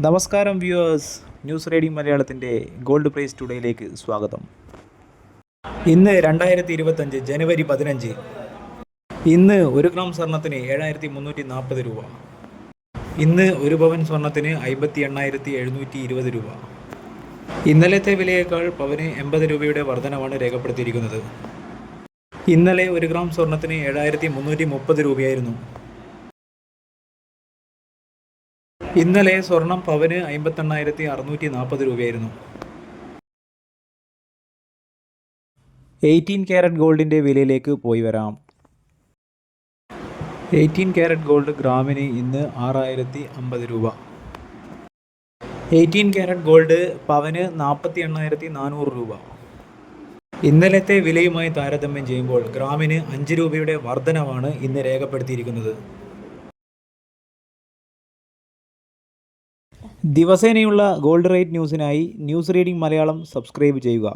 നമസ്കാരം viewers. News reading മലയാളത്തിന്റെ gold price ടുഡേയിലേക്ക് സ്വാഗതം. ഇന്ന് രണ്ടായിരത്തി ഇരുപത്തഞ്ച് ജനുവരി പതിനഞ്ച്. ഇന്ന് ഒരു ഗ്രാം സ്വർണത്തിന് ഏഴായിരത്തി മുന്നൂറ്റി നാൽപ്പത് രൂപ. ഇന്ന് ഒരു പവൻ സ്വർണത്തിന് അമ്പത്തി എണ്ണായിരത്തി എഴുന്നൂറ്റി ഇരുപത് രൂപ. ഇന്നലത്തെ വിലയേക്കാൾ പവന് എൺപത് രൂപയുടെ വർധനമാണ് രേഖപ്പെടുത്തിയിരിക്കുന്നത്. ഇന്നലെ ഒരു ഗ്രാം സ്വർണത്തിന് ഏഴായിരത്തി മുന്നൂറ്റി മുപ്പത് രൂപയായിരുന്നു. ഇന്നലെ സ്വർണം പവന് അമ്പത്തെണ്ണായിരത്തി അറുന്നൂറ്റി നാൽപ്പത് രൂപയായിരുന്നു. എയ്റ്റീൻ ക്യാരറ്റ് ഗോൾഡിന്റെ വിലയിലേക്ക് പോയി വരാം. എയ്റ്റീൻ ക്യാരറ്റ് ഗോൾഡ് ഗ്രാമിന് ഇന്ന് ആറായിരത്തി അമ്പത് രൂപ. എയ്റ്റീൻ ക്യാരറ്റ് ഗോൾഡ് പവന് നാൽപ്പത്തി എണ്ണായിരത്തി നാനൂറ് രൂപ. ഇന്നലത്തെ വിലയുമായി താരതമ്യം ചെയ്യുമ്പോൾ ഗ്രാമിന് അഞ്ച് രൂപയുടെ വർധനവാണ് ഇന്ന് രേഖപ്പെടുത്തിയിരിക്കുന്നത്. ദിവസേനയുള്ള ഗോൾഡ് റേറ്റ് ന്യൂസിനായി ന്യൂസ് റീഡിംഗ് മലയാളം സബ്സ്ക്രൈബ് ചെയ്യുക.